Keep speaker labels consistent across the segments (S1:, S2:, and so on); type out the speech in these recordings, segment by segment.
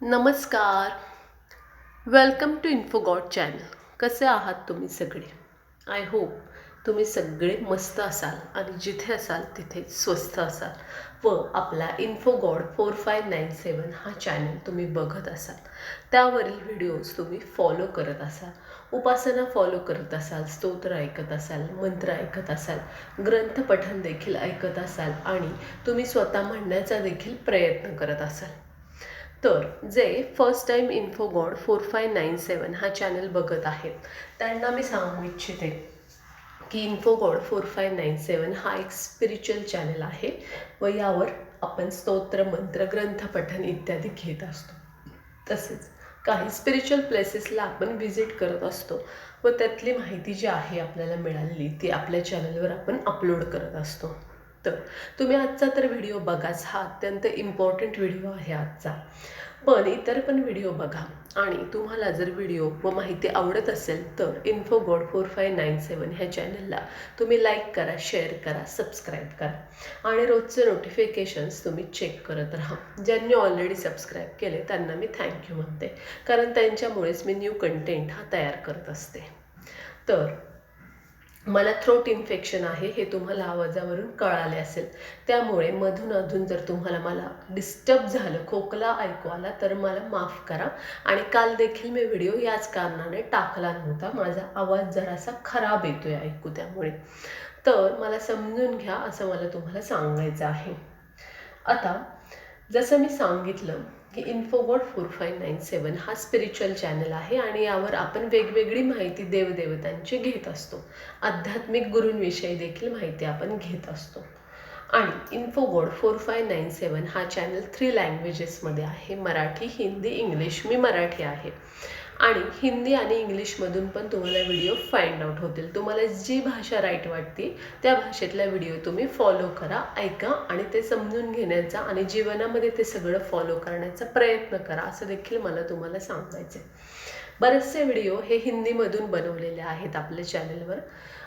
S1: नमस्कार. Welcome to इन्फोगॉट channel कसे आहात तुम्ही सगळे? आय होप तुम्ही सगळे मस्त असाल आणि जिथे असाल तिथे स्वस्त असाल व आपला info god four five nine seven हा चॅनल तुम्ही बघत असाल. त्यावरील व्हिडिओज तुम्ही फॉलो करत असाल. उपासना फॉलो करत असाल स्तोत्र ऐकत असाल मंत्र ऐकत असाल ग्रंथपठण देखील ऐकत असाल आणि तुम्ही स्वतः म्हणण्याचा देखील प्रयत्न करत असाल. तर जे first time info god four five nine seven हा चॅनल बघत आहेत. त्यांना मी सांगू इच्छिते की info god four five nine seven हा एक स्पिरिच्युअल चॅनल आहे व यावर आपण स्तोत्र मंत्र ग्रंथपठण इत्यादी घेत असतो. तसेच काही स्पिरिच्युअल प्लेसेसला आपण व्हिजिट करत असतो व त्यातली माहिती जी आहे आपल्याला मिळालेली ती आपल्या चॅनलवर आपण अपलोड करत असतो. तर तुम्ही आजचा तर व्हिडिओ बघाच. हा अत्यंत इम्पॉर्टंट व्हिडिओ आहे आजचा. पण इतर पण व्हिडिओ बघा. आणि तुम्हाला जर व्हिडिओ व माहिती आवडत असेल तर info god four five nine seven ह्या चॅनलला तुम्ही लाईक करा शेअर करा सबस्क्राईब करा. आणि रोजचे नोटिफिकेशन्स तुम्ही चेक करत राहा. ज्यांनी ऑलरेडी सबस्क्राईब केले त्यांना मी थँक्यू म्हणते. कारण त्यांच्यामुळेच मी न्यू कंटेंट हा तयार करत असते. तर मला थ्रोट इन्फेक्शन आहे हे तुम्हाला आवाजावरून कळाले असेल. त्यामुळे मधून अधून जर तुम्हाला मला डिस्टर्ब झालं खोकला ऐकू आला तर मला माफ करा. आणि काल देखील मी व्हिडिओ याच कारणाने टाकला नव्हता. माझा आवाज जरासा खराब येतो आहे ऐकू त्यामुळे. तर मला समजून घ्या असं मला तुम्हाला सांगायचं आहे. आता जसं मी सांगितलं की info god four five nine seven हा स्पिरिच्युअल चॅनल आहे आणि यावर आपण वेगवेगळी माहिती देवदेवतांची घेत असतो. आध्यात्मिक गुरूंविषयी देखील माहिती आपण घेत असतो. आणि info god four five nine seven हा चॅनल थ्री लँग्वेजेसमध्ये आहे. मराठी हिंदी इंग्लिश मी मराठी आहे. आणि हिंदी आणि इंग्लिशमधून पण तुम्हाला व्हिडिओ फाइंड आउट होतील. तुम्हाला जी भाषा राईट वाटते त्या भाषेतला व्हिडिओ तुम्ही फॉलो करा ऐका आणि ते समजून घेण्याचा आणि जीवनामध्ये ते सगळं फॉलो करण्याचा प्रयत्न करा असं देखील मला तुम्हाला सांगायचं आहे बरेचसे व्हिडिओ हे हिंदीमधून बनवलेले आहेत आपल्या चॅनलवर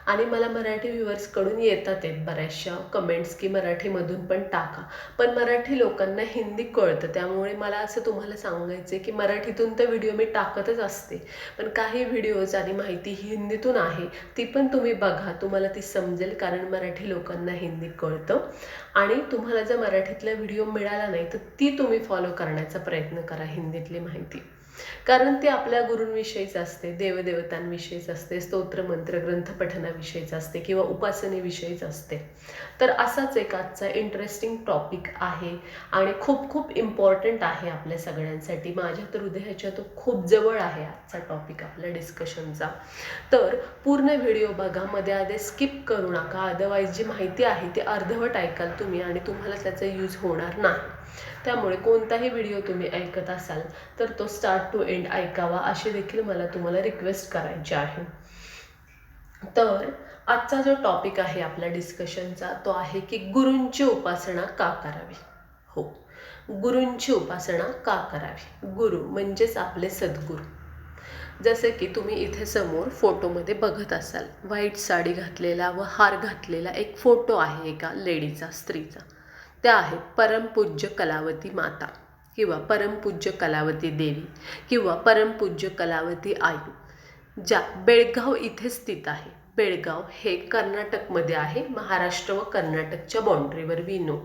S1: आणि मला मराठी व्ह्युअर्सकडून येतात आहेत बऱ्याचशा कमेंट्स की मराठीमधून पण टाका. पण मराठी लोकांना हिंदी कळतं. त्यामुळे मला असं तुम्हाला सांगायचं आहे की मराठीतून तर व्हिडिओ मी टाकतच असते. पण काही व्हिडिओज आणि माहिती ही हिंदीतून आहे ती पण तुम्ही बघा. तुम्हाला ती समजेल कारण मराठी लोकांना हिंदी कळतं. आणि तुम्हाला जर मराठीतला व्हिडिओ मिळाला नाही तर ती तुम्ही फॉलो करण्याचा प्रयत्न करा हिंदीतली माहिती. कारण ते आपल्या गुरूंविषयीच असते देवदेवतांविषयीच असते स्तोत्र मंत्र ग्रंथपठनाविषयीच असते किंवा उपासनेविषयीच असते. तर असाच एक आजचा इंटरेस्टिंग टॉपिक आहे आणि खूप खूप इम्पॉर्टंट आहे आपल्या सगळ्यांसाठी. माझ्या तर हृदयाच्या तो खूप जवळ आहे आजचा टॉपिक आपल्या डिस्कशनचा तर पूर्ण व्हिडिओ बघा मध्ये आधी स्किप करू नका. अदरवाईज जी माहिती आहे ती अर्धवट ऐकाल तुम्ही आणि तुम्हाला त्याचा यूज होणार नाही. त्यामुळे कोणताही व्हिडिओ तुम्ही ऐकत असाल तर तो स्टार्ट टू एंड ऐकावा अशी देखील मला तुम्हाला रिक्वेस्ट करायची आहे. तर आजचा जो टॉपिक आहे आपल्या डिस्कशनचा तो आहे की गुरूंची उपासना का करावी? हो. गुरूंची उपासना का करावी? गुरु म्हणजेच आपले सद्गुरू. जसे की तुम्ही इथे समोर फोटोमध्ये बघत असाल व्हाईट साडी घातलेला व हार घातलेला एक फोटो आहे एका लेडीचा स्त्रीचा. त्या आहेत परमपूज्य कलावती माता किंवा परमपूज्य कलावती देवी किंवा परमपूज्य कलावती आई ज्या बेळगाव इथे स्थित आहे. बेळगाव हे कर्नाटकमध्ये आहे महाराष्ट्र व कर्नाटकच्या बाँड्रीवर विनो.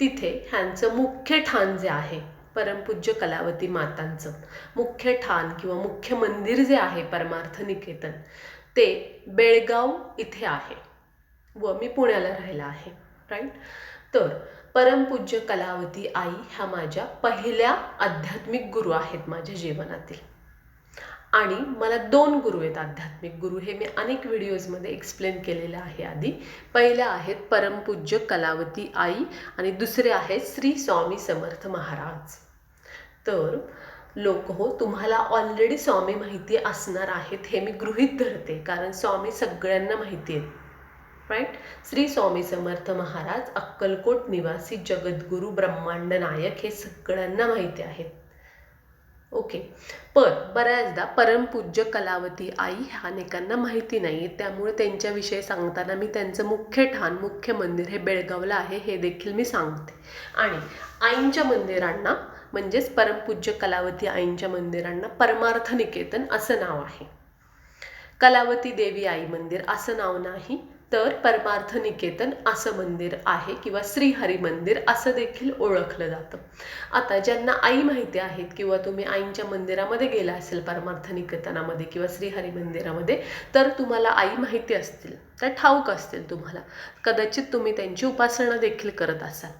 S1: तिथे ह्यांचं मुख्य ठाण जे आहे परमपूज्य कलावती मातांचं मुख्य ठाण किंवा मुख्य मंदिर जे आहे परमार्थ निकेतन ते बेळगाव इथे आहे. व मी पुण्याला राहिला आहे राईट तर परमपूज्य कलावती आई ह्या माझ्या पहिल्या आध्यात्मिक गुरु आहेत माझ्या जीवनातील. आणि मला दोन गुरु आहेत आध्यात्मिक गुरु. हे मी अनेक व्हिडिओजमध्ये एक्सप्लेन केलेलं आहे आधी. पहिल्या आहेत परमपूज्य कलावती आई आणि दुसरे आहेत श्री स्वामी समर्थ महाराज. तर लोक हो तुम्हाला ऑलरेडी स्वामी माहिती असणार आहेत हे मी गृहीत धरते. कारण स्वामी सगळ्यांना माहिती आहेत. राईट श्री स्वामी समर्थ महाराज अक्कलकोट निवासी जगद्गुरू ब्रह्मांड नायक हे सगळ्यांना माहिती आहेत. ओके पण बऱ्याचदा परमपूज्य कलावती आई ह्या अनेकांना माहिती नाही त्यामुळे त्यांच्याविषयी सांगताना मी त्यांचं मुख्य ठाण मुख्य मंदिर हे बेळगावला आहे हे देखील मी सांगते. आणि आईंच्या मंदिरांना म्हणजेच परमपूज्य कलावती आईंच्या मंदिरांना परमार्थ निकेतन असं नाव आहे. कलावती देवी आई मंदिर असं नाव नाही. तर परमार्थ निकेतन असं मंदिर आहे किंवा श्रीहरी मंदिर असं देखील ओळखलं जातं. आता ज्यांना आई माहिती आहेत किंवा तुम्ही आईंच्या मंदिरामध्ये गेला असेल परमार्थ निकेतनामध्ये किंवा श्रीहरी मंदिरामध्ये तर तुम्हाला आई माहिती असतील त्या ठाऊक असतील तुम्हाला. कदाचित तुम्ही त्यांची उपासना देखील करत असाल.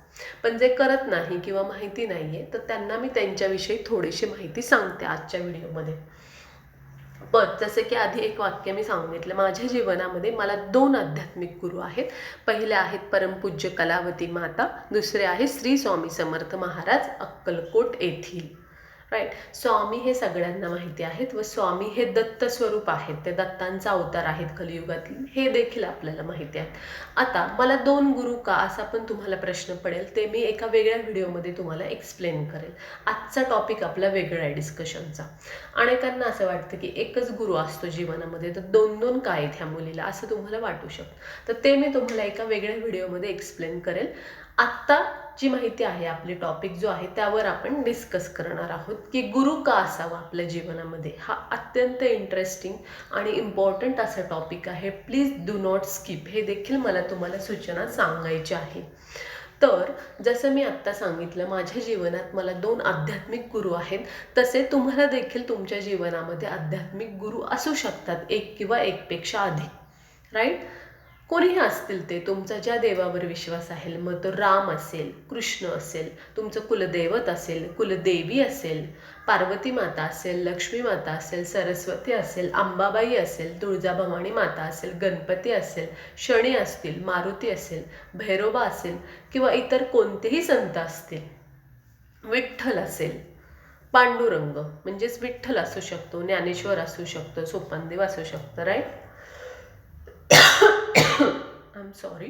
S1: पण जे करत नाही किंवा माहिती नाही आहे तर त्यांना मी त्यांच्याविषयी थोडीशी माहिती सांगते आजच्या व्हिडिओमध्ये. पण जसं की आधी एक वाक्य मी सांगितलं माझ्या जीवनामध्ये मला दोन आध्यात्मिक गुरु आहेत. पहिले आहेत परमपूज्य कलावती माता दुसरे आहे श्री स्वामी समर्थ महाराज अक्कलकोट येथील. राईट स्वामी हे सगळ्यांना माहिती आहेत व स्वामी हे दत्त स्वरूप आहेत. ते दत्तांचा अवतार आहेत कलियुगातील. हे देखील आपल्याला माहिती आहेत. आता मला दोन गुरु का असा पण तुम्हाला प्रश्न पडेल ते मी एका वेगळ्या व्हिडिओमध्ये तुम्हाला एक्सप्लेन करेल. आजचा टॉपिक आपला वेगळा आहे डिस्कशनचा अनेकांना असं वाटतं की एकच गुरु असतो जीवनामध्ये तर दोन दोन काय आहेत ह्या मुलीला? असं तुम्हाला वाटू शकतं. तर ते मी तुम्हाला एका वेगळ्या व्हिडिओमध्ये एक्सप्लेन करेल. आत्ता जी माहिती आहे आपली टॉपिक जो आहे त्यावर आपण डिस्कस करणार आहोत की गुरु का असावा आपल्या जीवनामध्ये. हा अत्यंत इंटरेस्टिंग आणि इम्पॉर्टंट असा टॉपिक आहे. प्लीज डू नॉट स्किप हे देखील मला तुम्हाला सूचना सांगायची आहे. तर जसं मी आत्ता सांगितलं माझ्या जीवनात मला दोन आध्यात्मिक गुरु आहेत. तसे तुम्हाला देखील तुमच्या जीवनामध्ये आध्यात्मिक गुरु असू शकतात एक किंवा एकपेक्षा अधिक. राईट कोणीही असतील ते तुमचा ज्या देवावर विश्वास आहे मग तो राम असेल कृष्ण असेल तुमचं कुलदैवत असेल कुलदेवी असेल पार्वती माता असेल लक्ष्मी माता असेल सरस्वती असेल अंबाबाई असेल तुळजाभवानी माता असेल गणपती असेल शनी असतील मारुती असेल भैरोबा असेल किंवा इतर कोणतेही संत असतील विठ्ठल असेल पांडुरंग म्हणजेच विठ्ठल असू शकतो ज्ञानेश्वर असू शकतो सोपानदेव असू शकतं राईट आय एम सॉरी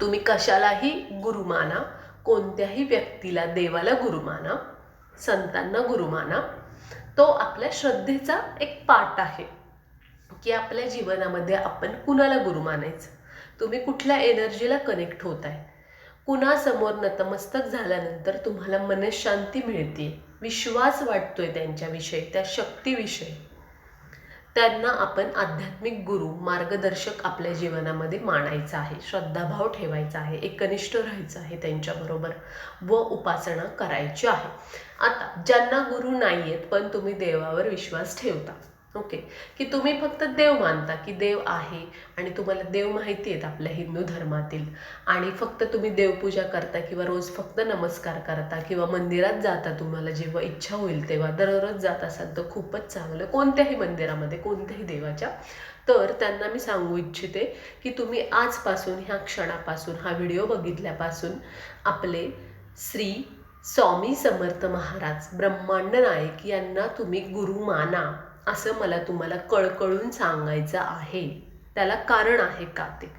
S1: तुम्ही कशालाही गुरु माना कोणत्याही व्यक्तीला देवाला गुरु माना संतांना गुरु माना तो आपल्या श्रद्धेचा एक पाठ आहे की आपल्या जीवनामध्ये आपण कुणाला गुरु मानायचं तुम्ही कुठल्या एनर्जीला कनेक्ट होत आहे कुणासमोर नतमस्तक झाल्यानंतर तुम्हाला मनशांती मिळते विश्वास वाटतोय त्यांच्याविषयी त्या शक्तीविषयी. त्यांना आपण आध्यात्मिक गुरु मार्गदर्शक आपल्या जीवनामध्ये मानायचा आहे श्रद्धाभाव ठेवायचा आहे एकनिष्ठ राहायचं आहे त्यांच्याबरोबर व उपासना करायची आहे. आता ज्यांना गुरु नाही आहेत पण तुम्ही देवावर विश्वास ठेवता. ओके की तुम्ही फक्त देव मानता की देव आहे आणि तुम्हाला देव माहिती आहेत आपल्या हिंदू धर्मातील. आणि फक्त तुम्ही देवपूजा करता किंवा रोज फक्त नमस्कार करता किंवा मंदिरात जाता तुम्हाला जेव्हा इच्छा होईल तेव्हा दररोज जात असाल तर खूपच चांगलं. कोणत्याही मंदिरामध्ये कोणत्याही देवाच्या. तर त्यांना मी सांगू इच्छिते की तुम्ही आजपासून ह्या क्षणापासून हा व्हिडिओ बघितल्यापासून आपले श्री स्वामी समर्थ महाराज ब्रह्मांड नायक यांना तुम्ही गुरु माना. असं मला तुम्हाला कळकळून सांगायचं आहे. त्याला कारण आहे का ते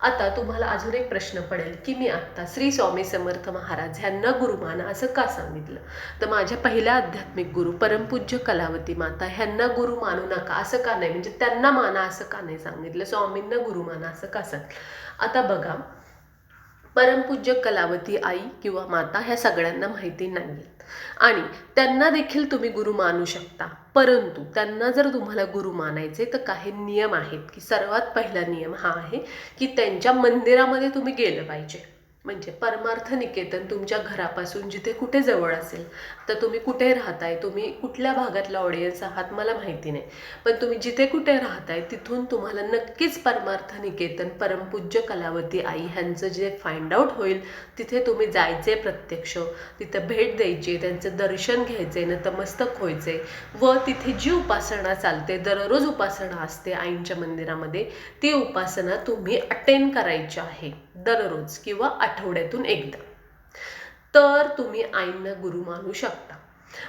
S1: आता तुम्हाला अजून एक प्रश्न पडेल की मी आत्ता श्री स्वामी समर्थ महाराज ह्यांना गुरुमाना असं का सांगितलं? तर माझ्या पहिल्या आध्यात्मिक गुरु परमपूज्य कलावती माता ह्यांना गुरु मानू नका असं का नाही? म्हणजे त्यांना माना असं का नाही सांगितलं? स्वामींना गुरु माना असं का सांग आता बघा परमपूज्य कलावती आई किंवा माता ह्या सगळ्यांना माहिती नाही आणि त्यांना देखील तुम्ही गुरु मानू शकता. परंतु त्यांना जर तुम्हाला गुरु मानायचे तर काही नियम आहेत की सर्वात पहिला नियम हा आहे की त्यांच्या मंदिरामध्ये तुम्ही गेलं पाहिजे. म्हणजे परमार्थ निकेतन तुमच्या घरापासून जिथे कुठे जवळ असेल तर तुम्ही कुठे राहताय तुम्ही कुठल्या भागातला ऑडियन्स आहात मला माहिती नाही. पण तुम्ही जिथे कुठे राहताय तिथून तुम्हाला नक्कीच परमार्थ निकेतन परमपूज्य कलावती आई ह्यांचं जे फाइंड आउट होईल तिथे तुम्ही जायचे प्रत्यक्ष तिथं भेट द्यायची त्यांचं दर्शन घ्यायचे नतमस्तक व्हायचे व तिथे जी उपासना चालते दररोज उपासना असते आईंच्या मंदिरामध्ये ती उपासना तुम्ही अटेंड करायची आहे. दररोज किंवा आठवड्यातून एकदा. तर तुम्ही आईंना गुरु मानू शकता.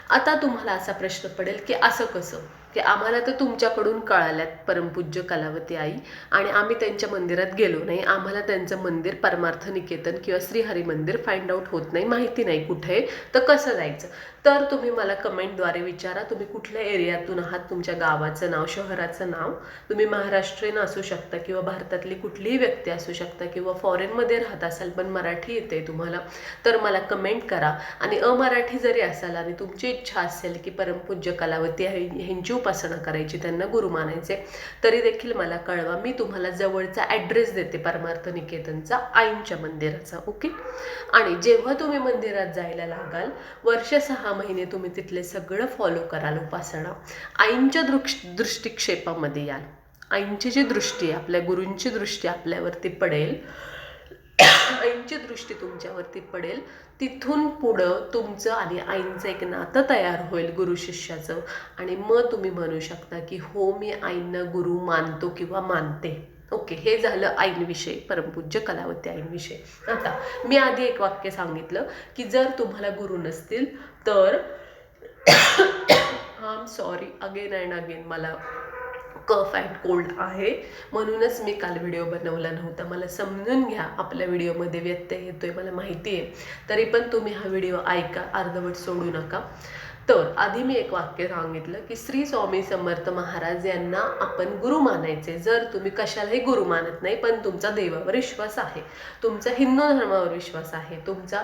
S1: आता तुम्हाला असा प्रश्न पडेल की असं कसं? की आम्हाला तर तुमच्याकडून कळाल्यात परमपूज्य कलावती आई आणि आम्ही त्यांच्या मंदिरात गेलो नाही. आम्हाला त्यांचं मंदिर परमार्थ निकेतन किंवा श्रीहरी मंदिर फाइंड आउट होत नाही. माहिती नाही कुठे. तर कसं जायचं? तर तुम्ही मला कमेंटद्वारे विचारा. तुम्ही कुठल्या एरियातून आहात? तुमच्या गावाचं नाव शहराचं नाव? तुम्ही महाराष्ट्रीयन असू शकता किंवा भारतातली कुठलीही व्यक्ती असू शकता किंवा फॉरेनमध्ये राहत असाल पण मराठी येते तुम्हाला तर मला कमेंट करा. आणि अमराठी जरी असाल आणि तुमची इच्छा असेल की परमपूज्य कलावती ह्यांची उपासना करायची त्यांना गुरु मानायचे तरी देखील मला कळवा. मी तुम्हाला जवळचा ॲड्रेस देते परमार्थ निकेतनचा आईंच्या मंदिराचा ओके आणि जेव्हा तुम्ही मंदिरात जायला लागाल वर्ष सहा महिने तुम्ही तिथले सगळं फॉलो कराल उपासना. आईंच्या दृक्ष दृष्टिक्षेपामध्ये याल. आईंची जी दृष्टी आपल्या गुरूंची दृष्टी आपल्यावरती पडेल. आईंची दृष्टी तुमच्यावरती पडेल. तिथून पुढं तुमचं आणि आईंचं एक नातं तयार होईल गुरु शिष्याचं. आणि मग तुम्ही म्हणू शकता की हो मी आईंना गुरु मानतो किंवा मानते. ओके हे झालं आईंविषयी परमपूज्य कलावती आईंविषयी. आता मी आधी एक वाक्य सांगितलं की जर तुम्हाला गुरु नसतील तर I'm sorry again and again मला कफ अँड कोल्ड आहे. म्हणूनच मी काल व्हिडिओ बनवला नव्हता. मला समजून घ्या आपल्या व्हिडिओमध्ये व्यत्यय येतोय मला माहिती आहे. तरी पण तुम्ही हा व्हिडिओ ऐका अर्धवट सोडू नका. तर आधी मी एक वाक्य सांगितलं की श्री स्वामी समर्थ महाराज यांना आपण गुरु मानायचे. जर तुम्ही कशालाही गुरु मानत नाही पण तुमचा देवावर विश्वास आहे. तुमचा हिंदू धर्मावर विश्वास आहे. तुमचा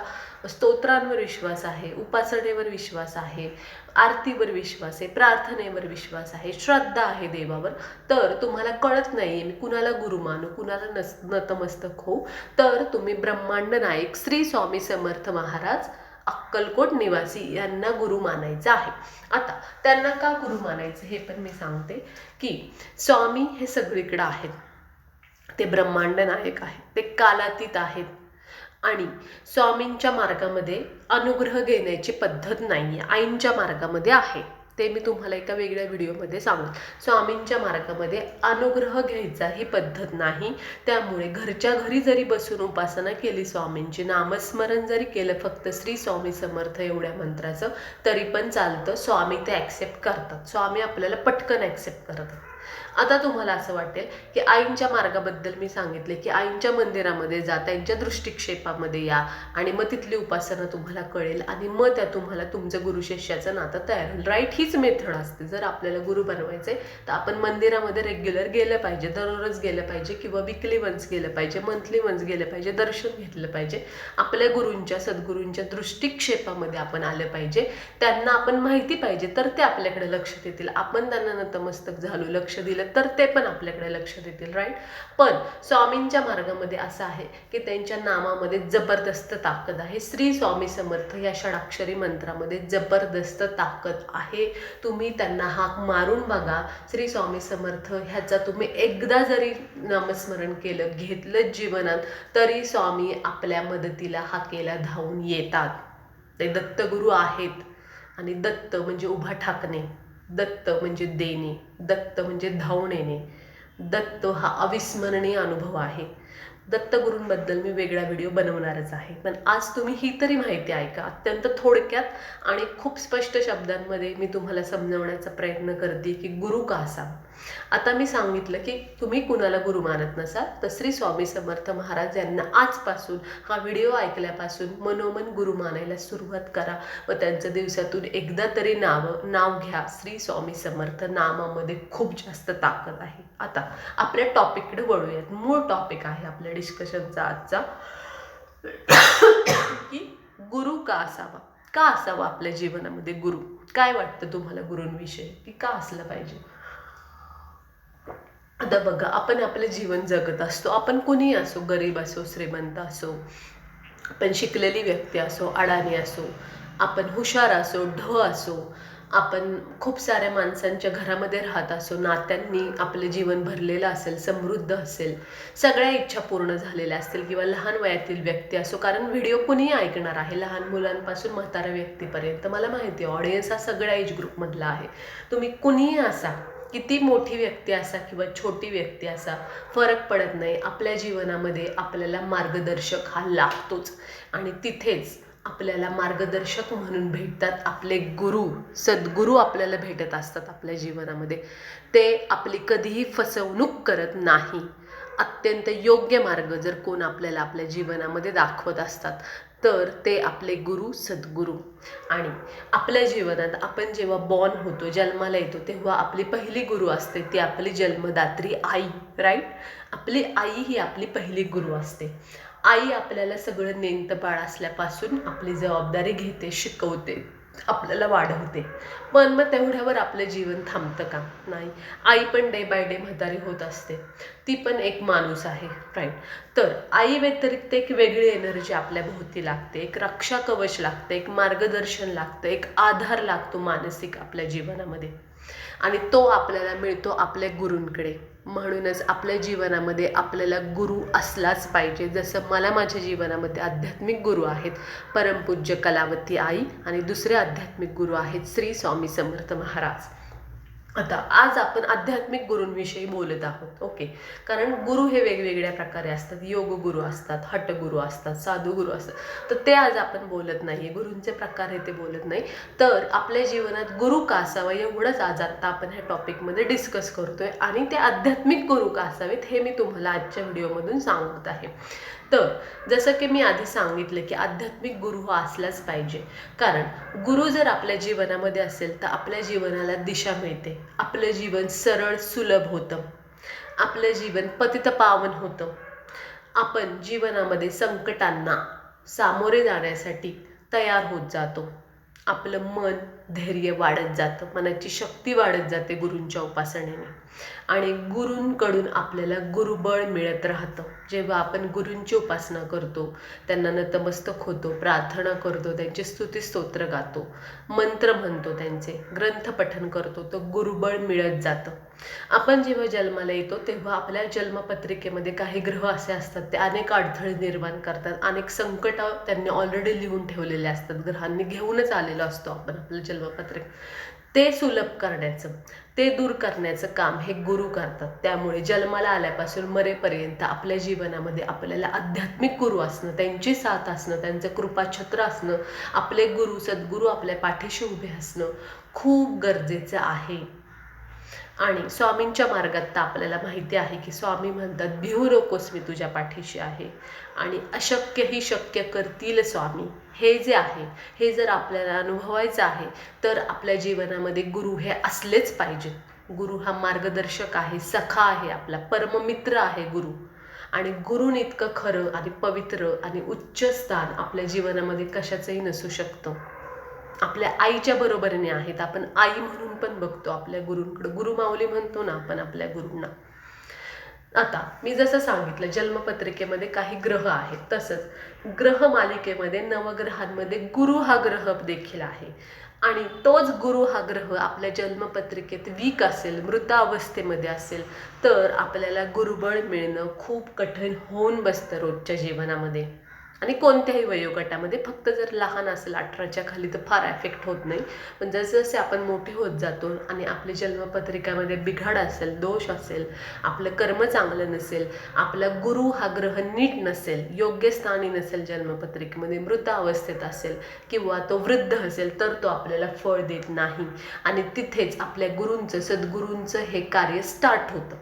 S1: स्तोत्रांवर विश्वास आहे. उपासनेवर विश्वास आहे. आरतीवर विश्वास आहे. प्रार्थनेवर विश्वास आहे. श्रद्धा आहे देवावर. तर तुम्हाला कळत नाही मी कुणाला गुरु मानू कुणाला नस नतमस्तक होऊ. तर तुम्ही ब्रह्मांड नायक श्री स्वामी समर्थ महाराज अक्कलकोट निवासी यांना गुरु मानायचं आहे. आता त्यांना का गुरु मानायचं हे पण मी सांगते की स्वामी हे सगळीकडं आहेत. ते ब्रह्मांड नायक आहेत. ते कालातीत आहेत. आणि स्वामींच्या मार्गामध्ये अनुग्रह घेण्याची पद्धत नाही आहे आईंच्या मार्गामध्ये आहे. ते मी तुम्हाला एका वेगळ्या व्हिडिओमध्ये सांगेन स्वामींच्या मार्गामध्ये अनुग्रह घ्यायचा ही पद्धत नाही. त्यामुळे घरच्या घरी जरी बसून उपासना केली स्वामींची नामस्मरण जरी केलं फक्त श्री स्वामी समर्थ एवढ्या मंत्राचं तरी पण चालतं. स्वामी ते ॲक्सेप्ट करतात. स्वामी आपल्याला पटकन ॲक्सेप्ट करतात. आता तुम्हाला असं वाटेल की आईंच्या मार्गाबद्दल मी सांगितले की आईंच्या मंदिरामध्ये जा त्यांच्या दृष्टिक्षेपामध्ये या आणि मग तिथली उपासना तुम्हाला कळेल आणि मग त्या तुम्हाला तुमचं गुरु शिष्याचं नातं तयार होईल. राईट हीच मेथड असते. जर आपल्याला गुरु बनवायचे तर आपण मंदिरामध्ये रेग्युलर गेलं पाहिजे दररोज गेलं पाहिजे किंवा विकली वन्स गेलं पाहिजे मंथली वन्स गेलं पाहिजे दर्शन घेतलं पाहिजे. आपल्या गुरूंच्या सद्गुरूंच्या दृष्टिक्षेपामध्ये आपण आलं पाहिजे. त्यांना आपण माहिती पाहिजे तर ते आपल्याकडे लक्ष देतील. आपण त्यांना नतमस्तक झालो लक्ष दिलं तर ते पण आपल्याकडे लक्ष देतील राईट पण स्वामींच्या मार्गामध्ये असं आहे की त्यांच्या नामामध्ये जबरदस्त ताकद आहे. श्री स्वामी समर्थ या षडाक्षरी मंत्रामध्ये जबरदस्त ताकद आहे. तुम्ही त्यांना हाक मारून बघा. श्री स्वामी समर्थ ह्याचा तुम्ही एकदा जरी नामस्मरण केलं घेतलं जीवनात तरी स्वामी आपल्या मदतीला हाकेला धावून येतात. ते दत्तगुरू आहेत आणि दत्त म्हणजे उभा ठाकणे. दत्त म्हणजे देणे दत्त म्हणजे धावून येणे. दत्त हा अविस्मरणीय अनुभव आहे. दत्तगुरूंबद्दल मी वेगळा व्हिडिओ बनवणारच आहे. पण आज तुम्ही ही तरी माहिती ऐका. अत्यंत थोडक्यात आणि खूप स्पष्ट शब्दांमध्ये मी तुम्हाला समजवण्याचा प्रयत्न करते की गुरु का असावा. आता मी सांगितलं की तुम्ही कुणाला गुरु मानत नसाल तर श्री स्वामी समर्थ महाराज यांना आजपासून हा व्हिडिओ ऐकल्यापासून मनोमन गुरु मानायला सुरुवात करा व त्यांचं दिवसातून एकदा तरी नाव नाव घ्या. श्री स्वामी समर्थ नामामध्ये खूप जास्त ताकद आहे. आता आपल्या टॉपिककडे वळूयात. मूळ टॉपिक आहे आपल्या डिस्कशनचा आजचा. की गुरु का असावा? का असावा आपल्या जीवनामध्ये गुरु? काय वाटतं तुम्हाला गुरूंविषयी? की का असलं पाहिजे? आता बघा आपण आपलं जीवन जगत असतो. आपण कोणीही असो गरीब असो श्रीमंत असो आपण शिकलेली व्यक्ती असो अडाणी असो आपण हुशार असो ढ असो आपण खूप साऱ्या माणसांच्या घरामध्ये राहत असो नात्यांनी आपलं जीवन भरलेलं असेल समृद्ध असेल सगळ्या इच्छा पूर्ण झालेल्या असतील किंवा लहान वयातील व्यक्ती असो कारण व्हिडिओ कुणीही ऐकणार आहे लहान मुलांपासून म्हाताऱ्या व्यक्तीपर्यंत. मला माहिती आहे ऑडियन्स हा सगळ्या एज ग्रुपमधला आहे. तुम्ही कुणीही असा किती मोठी व्यक्ती असा किंवा छोटी व्यक्ती असा फरक पडत नाही. आपल्या जीवनामध्ये आपल्याला मार्गदर्शक हा लागतोच. आणि तिथेच आपल्याला मार्गदर्शक म्हणून भेटतात आपले गुरु सद्गुरू आपल्याला भेटत असतात आपल्या जीवनामध्ये. ते आपली कधीही फसवणूक करत नाही. अत्यंत योग्य मार्ग जर कोण आपल्याला आपल्या जीवनामध्ये दाखवत असतात तर ते आपले गुरु सद्गुरू. आणि आपल्या जीवनात आपण जेव्हा बॉर्न होतो जन्माला येतो तेव्हा आपली पहिली गुरु असते ती आपली जन्मदात्री आई राईट आपली आई ही आपली पहिली गुरु असते. आई आपल्याला सगळं नेमतं बाळ असल्यापासून आपली जबाबदारी घेते शिकवते आपल्याला वाढवते. पण मग तेवढ्यावर आपलं जीवन थांबतं का? नाही. आई पण डे बाय डे म्हातारी होत असते. ती पण एक माणूस आहे राईट तर आई व्यतिरिक्त एक वेगळी एनर्जी आपल्या भोवती लागते. एक रक्षा कवच लागते एक मार्गदर्शन लागतं एक आधार लागतो मानसिक आपल्या जीवनामध्ये. आणि तो आपल्याला मिळतो आपल्या गुरूंकडे. म्हणूनच आपल्या जीवनामध्ये आपल्याला गुरु असलाच पाहिजे. जसं मला माझ्या जीवनामध्ये आध्यात्मिक गुरु आहेत परमपूज्य कलावती आई आणि दुसरे आध्यात्मिक गुरु आहेत श्री स्वामी समर्थ महाराज. आता आज आपण आध्यात्मिक गुरूंविषयी बोलत आहोत ओके? कारण गुरु हे वेगवेगळ्या प्रकारे असतात. योग गुरु असतात हटगुरु असतात साधू गुरु असतात. तर ते आज आपण बोलत नाही गुरूंचे प्रकार हे ते बोलत नाही. तर आपल्या जीवनात गुरु का असावा एवढंच आज आत्ता आपण ह्या टॉपिकमध्ये डिस्कस करतोय. आणि ते आध्यात्मिक गुरु का असावेत हे मी तुम्हाला आजच्या व्हिडिओमधून सांगत आहे. तर जसं की मी आधी सांगितलं की आध्यात्मिक गुरु हा असलाच पाहिजे. कारण गुरु जर आपल्या जीवनामध्ये असेल तर आपल्या जीवनाला दिशा मिळते. आपलं जीवन सरळ सुलभ होतं. आपलं जीवन पतित पावन होतं. आपण जीवनामध्ये संकटांना सामोरे जाण्यासाठी तयार होत जातो. आपलं मन धैर्य वाढत जातं मनाची शक्ती वाढत जाते गुरूंच्या उपासनेने. आणि गुरूंकडून आपल्याला गुरुबळ मिळत राहतं. जेव्हा आपण गुरूंची उपासना करतो त्यांना नतमस्तक होतो प्रार्थना करतो त्यांचे स्तुती स्तोत्र गातो मंत्र म्हणतो त्यांचे ग्रंथ पठन करतो तर गुरुबळ मिळत जातं. आपण जेव्हा जन्माला येतो तेव्हा आपल्या जन्मपत्रिकेमध्ये काही ग्रह असे असतात ते अनेक अडथळे निर्माण करतात अनेक संकट त्यांनी ऑलरेडी लिहून ठेवलेले असतात ग्रहांनी घेऊनच आलेलो असतो आपण आपल्या जन्मपत्रिक ते सुलभ करण्याचं ते दूर करण्याचं काम हे गुरु करतात. त्यामुळे जन्माला आल्यापासून मरेपर्यंत आपल्या जीवनामध्ये आपल्याला आध्यात्मिक गुरु असणं त्यांची साथ असणं त्यांचं कृपाछत्र असणं आपले गुरु सद्गुरू आपल्या पाठीशी उभे असणं खूप गरजेचं आहे. आणि स्वामींच्या मार्गात तर आपल्याला माहिती आहे की स्वामी म्हणतात भिहू नकोस मी तुझ्या पाठीशी आहे. आणि अशक्यही शक्य करतील स्वामी. हे जे आहे हे जर आपल्याला अनुभवायचं आहे तर आपल्या जीवनामध्ये गुरु हे असलेच पाहिजेत गुरु हा मार्गदर्शक आहे सखा आहे आपला परममित्र आहे गुरु. आणि गुरुन इतकं खरं आणि पवित्र आणि उच्च स्थान आपल्या जीवनामध्ये कशाचंही नसू शकतं. आपल्या आईच्या बरोबरीने आहेत आपण आई म्हणून पण बघतो आपल्या गुरूंकडं. गुरुमाऊली म्हणतो ना आपण आपल्या गुरूंना. आता मी जसं सांगितलं जन्मपत्रिकेमध्ये काही ग्रह आहेत तसंच ग्रह मालिकेमध्ये नवग्रहांमध्ये गुरु हा ग्रह देखील आहे. आणि तोच गुरु हा ग्रह आपल्या जन्मपत्रिकेत वीक असेल मृतावस्थेमध्ये असेल तर आपल्याला गुरुबळ मिळणं खूप कठीण होऊन बसतं रोजच्या जीवनामध्ये. आणि कोणत्याही वयोगटामध्ये फक्त जर लहान असेल अठराच्या खाली तर फार एफेक्ट होत नाही. पण जसजसे आपण मोठे होत जातो आणि आपली जन्मपत्रिकामध्ये बिघाड असेल दोष असेल आपलं कर्म चांगलं नसेल आपला गुरु हा ग्रह नीट नसेल योग्य स्थानी नसेल जन्मपत्रिकेमध्ये मृत अवस्थेत असेल किंवा तो वृद्ध असेल तर तो आपल्याला फळ देत नाही. आणि तिथेच आपल्या गुरूंचं सद्गुरूंचं हे कार्य स्टार्ट होतं.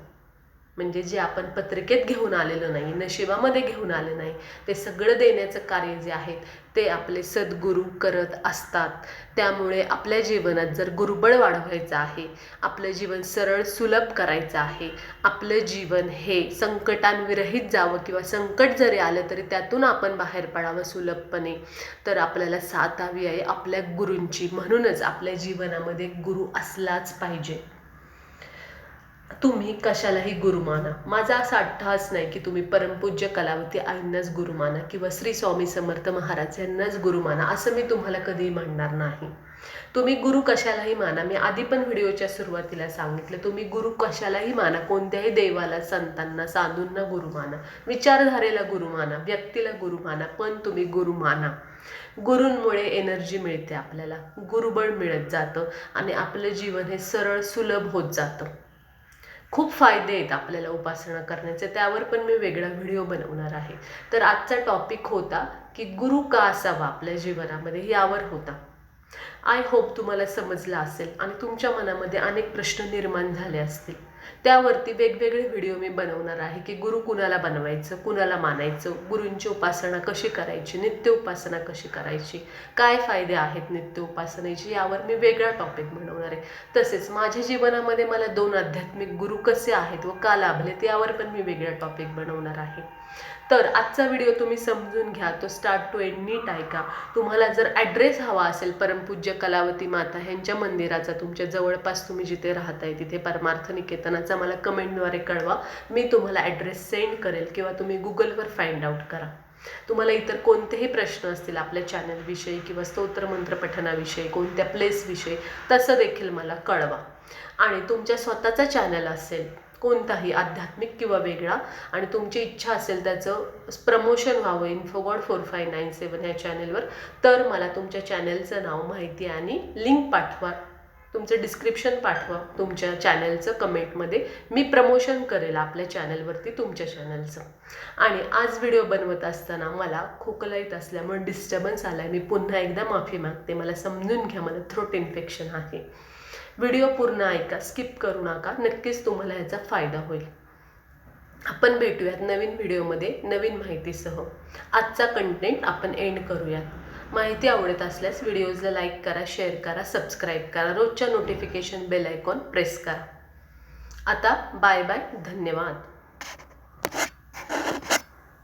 S1: म्हणजे जे आपण पत्रिकेत घेऊन आलेलं नाही नशिबामध्ये घेऊन आलं नाही ते सगळं देण्याचं कार्य जे आहे ते आपले सद्गुरू करत असतात. त्यामुळे आपल्या जीवनात जर गुरुबळ वाढवायचं आहे आपलं जीवन सरळ सुलभ करायचं आहे आपलं जीवन हे संकटांविरहित जावं किंवा संकट जरी आलं तरी त्यातून आपण बाहेर पडावं सुलभपणे तर आपल्याला साथ हवी आहे आपल्या गुरूंची. म्हणूनच आपल्या जीवनामध्ये गुरु असलाच पाहिजे. तुम्ही कशालाही गुरु माना माझा असा अट्टहास नाही की तुम्ही परमपूज्य कलावती आईंनाच गुरु माना किंवा श्री स्वामी समर्थ महाराज यांनाच गुरु माना असं मी तुम्हाला कधीही म्हणणार नाही. तुम्ही गुरु कशालाही माना. मी आधी पण व्हिडिओच्या सुरुवातीला सांगितलं तुम्ही गुरु कशालाही माना. कोणत्याही देवाला संतांना साधूंना गुरु माना विचारधारेला गुरु माना व्यक्तीला गुरु माना पण तुम्ही गुरु माना गुरूंमुळे एनर्जी मिळते आपल्याला. गुरुबळ मिळत जातं आणि आपलं जीवन हे सरळ सुलभ होत जातं. खूप फायदे आहेत आपल्याला उपासना करण्याचे. त्यावर पण मी वेगळा व्हिडिओ बनवणार आहे. तर आजचा टॉपिक होता की गुरु का असावा आपल्या जीवनामध्ये? यावर होता. आय होप तुम्हाला समजलं असेल आणि तुमच्या मनामध्ये अनेक प्रश्न निर्माण झाले असतील. त्यावरती वेगवेगळे व्हिडिओ मी बनवणार आहे की गुरु कुणाला बनवायचं कुणाला मानायचं गुरूंची उपासना कशी करायची नित्य उपासना कशी करायची काय फायदे आहेत नित्य उपासनेचे यावर मी वेगळा टॉपिक बनवणार आहे. तसेच माझ्या जीवनामध्ये मला दोन आध्यात्मिक गुरु कसे आहेत व का लाभलेत यावर पण मी वेगळा टॉपिक बनवणार आहे. तर आजचा व्हिडिओ तुम्ही समजून घ्या तो स्टार्ट टू एंड नीट ऐका. तुम्हाला जर ॲड्रेस हवा असेल परमपूज्य कलावती माता ह्यांच्या मंदिराचा तुमच्या जवळपास तुम्ही जिथे राहताय तिथे परमार्थ निकेतनाचा मला कमेंटद्वारे कळवा. मी तुम्हाला ॲड्रेस सेंड करेल किंवा तुम्ही गुगलवर फाइंड आउट करा. तुम्हाला इतर कोणतेही प्रश्न असतील आपल्या चॅनलविषयी किंवा स्तोत्रमंत्र पठणाविषयी कोणत्या प्लेसविषयी तसं देखील मला कळवा. आणि तुमच्या स्वतःचा चॅनल असेल कोणताही आध्यात्मिक किंवा वेगळा आणि तुमची इच्छा असेल त्याचं प्रमोशन व्हावं info god four five nine seven या चॅनेलवर तर मला तुमच्या चॅनेलचं नाव माहिती आणि लिंक पाठवा. तुमचं डिस्क्रिप्शन पाठवा तुमच्या चॅनलचं कमेंटमध्ये. मी प्रमोशन करेल आपल्या चॅनलवरती तुमच्या चॅनलचं आणि आज व्हिडिओ बनवत असताना मला खोकला येत असल्यामुळे डिस्टर्बन्स आला आहे मी पुन्हा एकदा माफी मागते. मला समजून घ्या मला थ्रोट इन्फेक्शन आहे. व्हिडिओ पूर्ण ऐका स्किप करू नका. नक्कीच तुम्हाला याचा फायदा होईल. आपण भेटूयात नवीन व्हिडिओमध्ये नवीन माहितीसह. आजचा कंटेंट आपण एंड करूयात. माहिती आवडत असल्यास व्हिडिओजला लाईक करा शेअर करा सबस्क्राईब करा रोजच्या नोटिफिकेशन बेल आयकॉन प्रेस करा. आता बाय बाय धन्यवाद.